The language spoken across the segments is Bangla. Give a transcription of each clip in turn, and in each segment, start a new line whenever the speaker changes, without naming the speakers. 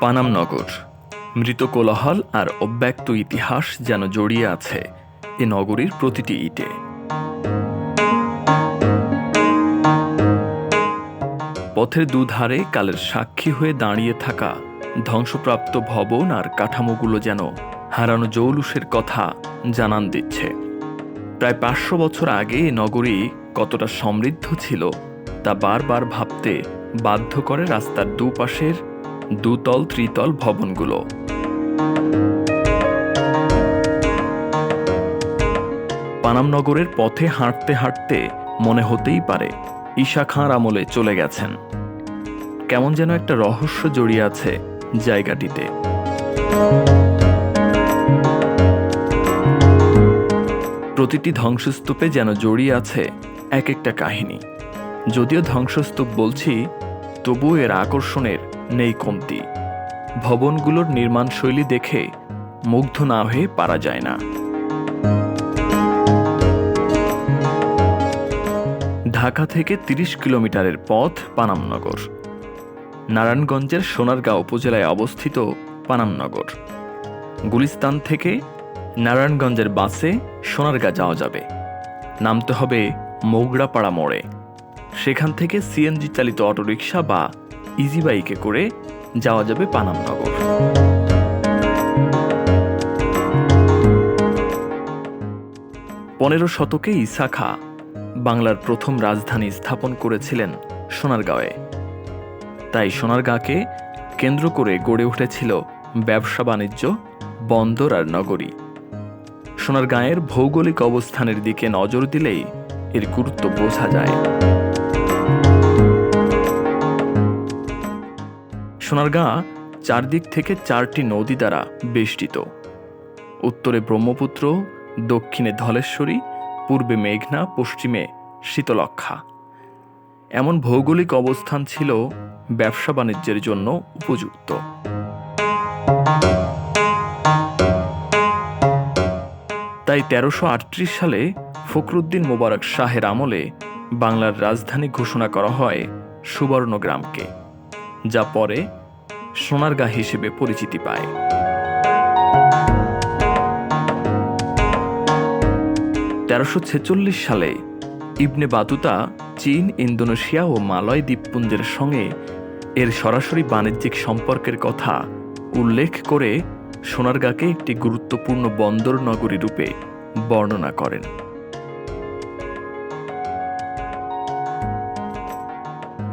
পানাম নগর। মৃত কোলাহল আর অব্যক্ত ইতিহাস যেন জড়িয়ে আছে এ নগরীর প্রতিটি ইটে। পথের দুধারে কালের সাক্ষী হয়ে দাঁড়িয়ে থাকা ধ্বংসপ্রাপ্ত ভবন আর কাঠামোগুলো যেন হারানো জৌলুসের কথা জানান দিচ্ছে। প্রায় পাঁচশো বছর আগে নগরী কতটা সমৃদ্ধ ছিল তা বারবার ভাবতে বাধ্য করে রাস্তার দুপাশের দুতল, ত্রিতল ভবনগুলো। পানামনগরের পথে হাঁটতে হাঁটতে মনে হতেই পারে, ঈশা খাঁর আমলে চলে গেছেন। কেমন যেন একটা রহস্য জড়িয়ে আছে জায়গাটিতে। প্রতিটি ধ্বংসস্তূপে যেন জড়িয়ে আছে এক একটা কাহিনী। যদিও ধ্বংসস্তূপ বলছি, তবুও এর আকর্ষণের নেই কমতি। ভবনগুলোর নির্মাণশৈলী দেখে মুগ্ধ না হয়ে পারা যায় না। ঢাকা থেকে ৩০ কিলোমিটারের পথ পানামনগর। নারায়ণগঞ্জের সোনারগাঁও উপজেলায় অবস্থিত পানামনগর। গুলিস্তান থেকে নারায়ণগঞ্জের বাসে সোনারগাঁ যাওয়া যাবে। নামতে হবে মৌগড়াপাড়া মোড়ে। সেখান থেকে সিএনজি চালিত অটোরিকশা বা ইজি বাইকে করে যাওয়া যাবে পানামনগর পনেরো শতকে ইসাখা বাংলার প্রথম রাজধানী স্থাপন করেছিলেন সোনারগাঁওয়ে। তাই সোনারগাঁকে কেন্দ্র করে গড়ে উঠেছিল ব্যবসা বাণিজ্য, বন্দর আর নগরী। সোনারগাঁয়ের ভৌগোলিক অবস্থানের দিকে নজর দিলেই এর গুরুত্ব বোঝা যায়। সোনারগাঁ চারদিক থেকে চারটি নদী দ্বারা বেষ্টিত। উত্তরে ব্রহ্মপুত্র, দক্ষিণে ধলেশ্বরী, পূর্বে মেঘনা, পশ্চিমে শীতলক্ষা এমন ভৌগোলিক অবস্থান ছিল ব্যবসা বাণিজ্যের জন্য উপযুক্ত। তাই তেরোশো সালে ফখরুদ্দিন মোবারক শাহের আমলে বাংলার রাজধানী ঘোষণা করা হয় সুবর্ণগ্রামকে যা পরে সোনারগাঁ হিসেবে পরিচিতি পায়। তেরোশো ছেচল্লিশ সালে ইবনে বাতুতা চীন, ইন্দোনেশিয়া ও মালয় দ্বীপপুঞ্জের সঙ্গে এর সরাসরি বাণিজ্যিক সম্পর্কের কথা উল্লেখ করে সোনারগাঁকে একটি গুরুত্বপূর্ণ বন্দর নগরী রূপে বর্ণনা করেন।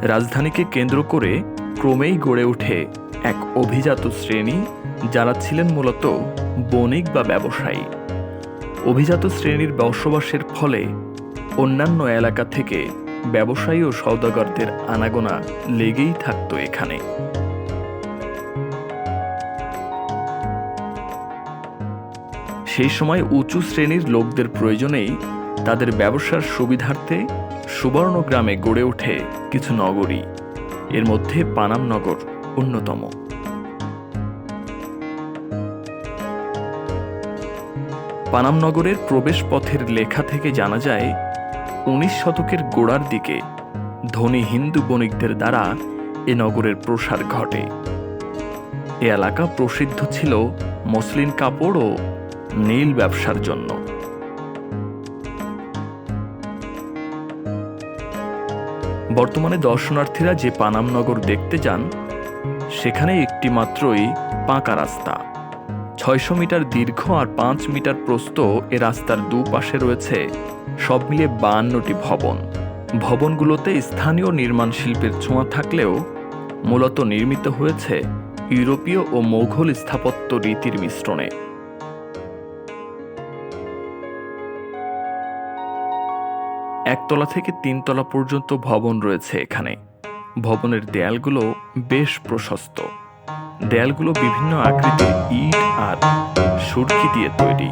রাজধানীকে কেন্দ্র করে ক্রমেই গড়ে ওঠে এক অভিজাত শ্রেণি যারা ছিলেন মূলত বণিক বা ব্যবসায়ী। অভিজাত শ্রেণির বসবাসের ফলে অন্যান্য এলাকা থেকে ব্যবসায়ী ও সৌদাগরদের আনাগোনা লেগেই থাকতো এখানে। সেই সময় উঁচু শ্রেণির লোকদের প্রয়োজনেই তাদের ব্যবসার সুবিধার্থে সুবর্ণ গ্রামে গড়ে ওঠে কিছু নগরী। এর মধ্যে পানাম নগর। অন্যতম। পানাম নগরের প্রবেশপথের লেখা থেকে জানা যায়, উনিশ শতকের গোড়ার দিকে ধনী হিন্দু বণিকদের দ্বারা এ নগরের প্রসার ঘটে। এ এলাকা প্রসিদ্ধ ছিল মসলিন কাপড় ও নীল ব্যবসার জন্য। বর্তমানে দর্শনার্থীরা যে পানাম নগর দেখতে যান সেখানে একটি মাত্রই পাকা রাস্তা। ছয়শো মিটার দীর্ঘ আর পাঁচ মিটার প্রস্থ এ রাস্তার দুপাশে রয়েছে সব মিলিয়ে বায়ান্নটি ভবন। ভবনগুলোতে স্থানীয় নির্মাণ শিল্পের ছোঁয়া থাকলেও মূলত নির্মিত হয়েছে ইউরোপীয় ও মোঘল স্থাপত্য রীতির মিশ্রণে। একতলা থেকে তিনতলা পর্যন্ত ভবন রয়েছে এখানে। ভবনের দেয়ালগুলো বেশ প্রশস্ত। দেয়ালগুলো বিভিন্ন আকৃতির ইট আর সুরকি দিয়ে তৈরি।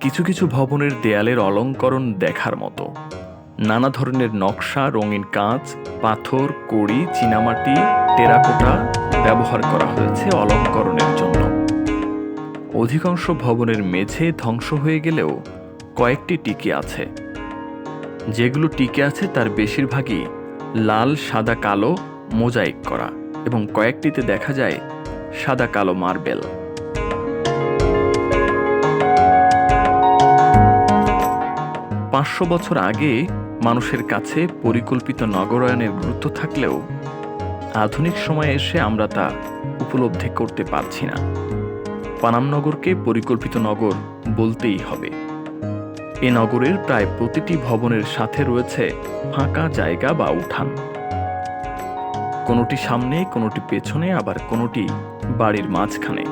কিছু কিছু ভবনের দেয়ালের অলঙ্করণ দেখার মতো। নানা ধরনের নকশা, রঙিন কাঁচ, পাথর, কড়ি, চীনামাটি, টেরাকোটা ব্যবহার করা হয়েছে অলঙ্করণের জন্য। অধিকাংশ ভবনের মেঝে ধ্বংস হয়ে গেলেও কয়েকটি টিকে আছে। যেগুলো টিকে আছে তার বেশিরভাগই লাল, সাদা, কালো, মোজাইক করা এবং কয়েকটিতে দেখা যায় সাদা, কালো মার্বেল। পাঁচশো বছর আগে মানুষের কাছে পরিকল্পিত নগরায়নের গুরুত্ব থাকলেও আধুনিক সময়ে এসে আমরা তা উপলব্ধি করতে পারছি না। পানাম নগরকে পরিকল্পিত নগর বলতেই হবে। এ নগরের প্রায় প্রতিটি ভবনের সাথে রয়েছে ফাঁকা জায়গা বা উঠান। কোনোটি সামনে, কোনোটি পেছনে, আবার কোনোটি বাড়ির মাঝখানে।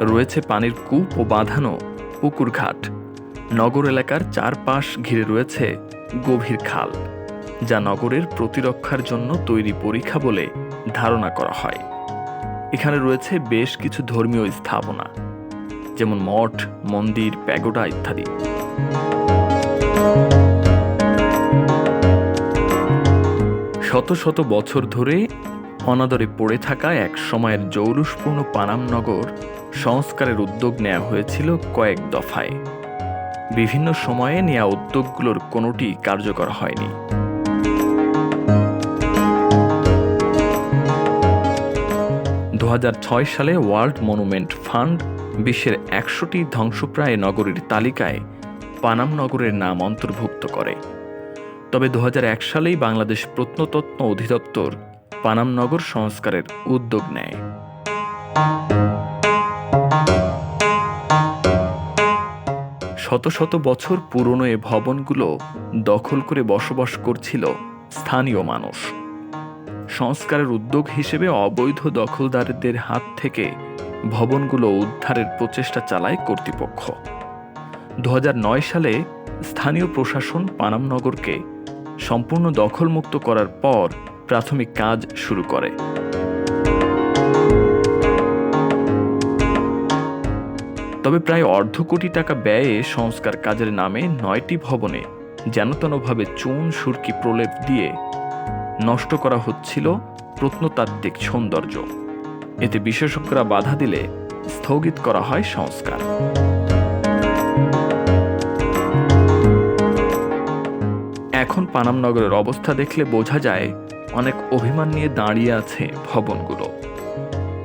রয়েছে পানির কূপ ও বাঁধানো পুকুর ঘাট। নগর এলাকার চারপাশ ঘিরে রয়েছে গভীর খাল, যা নগরের প্রতিরক্ষার জন্য তৈরি পরীক্ষা বলে ধারণা করা হয়। এখানে রয়েছে বেশ কিছু ধর্মীয় স্থাপনা, যেমন মঠ, মন্দির, প্যাগোডা ইত্যাদি। শত শত বছর ধরে অনাদরে পড়ে থাকা এক সময়ের জৌলুসপূর্ণ পানামনগর সংস্কারের উদ্যোগ নেওয়া হয়েছিল কয়েক দফায়। বিভিন্ন সময়ে নেওয়া উদ্যোগগুলোর কোনোটি কার্যকর হয়নি। দু হাজার ছয় সালে ওয়ার্ল্ড মনুমেন্ট ফান্ড বিশ্বের একশোটি ধ্বংসপ্রায় নগরীর তালিকায় পানাম নগরের নাম অন্তর্ভুক্ত করে। তবে দু হাজার এক সালেই বাংলাদেশ প্রত্নতত্ত্ব অধিদপ্তর পানাম নগর সংস্কারের উদ্যোগ নেয়। শত শত বছর পুরনো এ ভবনগুলো দখল করে বসবাস করছিল স্থানীয় মানুষ। সংস্কারের উদ্যোগ হিসেবে অবৈধ দখলদারদের হাত থেকে ভবনগুলো উদ্ধারের প্রচেষ্টা চালায় কর্তৃপক্ষ। দু হাজার নয় সালে স্থানীয় প্রশাসন পানামনগরকে সম্পূর্ণ দখলমুক্ত করার পর প্রাথমিক কাজ শুরু করে। তবে প্রায় অর্ধ কোটি টাকা ব্যয়ে সংস্কার কাজের নামে নয়টি ভবনে যেনতেনভাবে চুন, সুরকি প্রলেপ দিয়ে নষ্ট করা হচ্ছিল প্রত্নতাত্ত্বিক সৌন্দর্য। এতে বিশেষজ্ঞরা বাধা দিলে স্থগিত করা হয় সংস্কার। এখন পানামনগরের অবস্থা দেখলে বোঝা যায় অনেক অভিমান নিয়ে দাঁড়িয়ে আছে ভবনগুলো।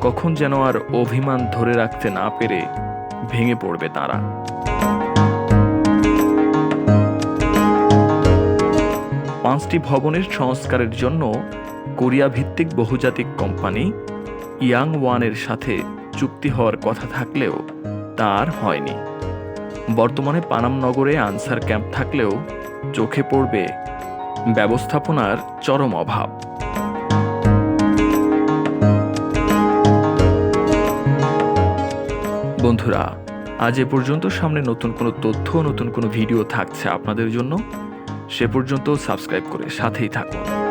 কখন যেন আর অভিমান ধরে রাখতে না পেরে ভেঙে পড়বে তারা। পাঁচটি ভবনের সংস্কারের জন্য কোরিয়া ভিত্তিক বহুজাতিক কোম্পানি ইয়াং ওয়ানের সাথে চুক্তি হওয়ার কথা থাকলেও তা আর হয়নি। বর্তমানে পানাম নগরে আনসার ক্যাম্প থাকলেও চোখে পড়বে ব্যবস্থাপনার চরম অভাব। বন্ধুরা, আজ এ পর্যন্ত সামনে নতুন কোনো তথ্য, নতুন কোনো ভিডিও থাকছে আপনাদের জন্য। সে পর্যন্ত সাবস্ক্রাইব করে সাথেই থাকুন।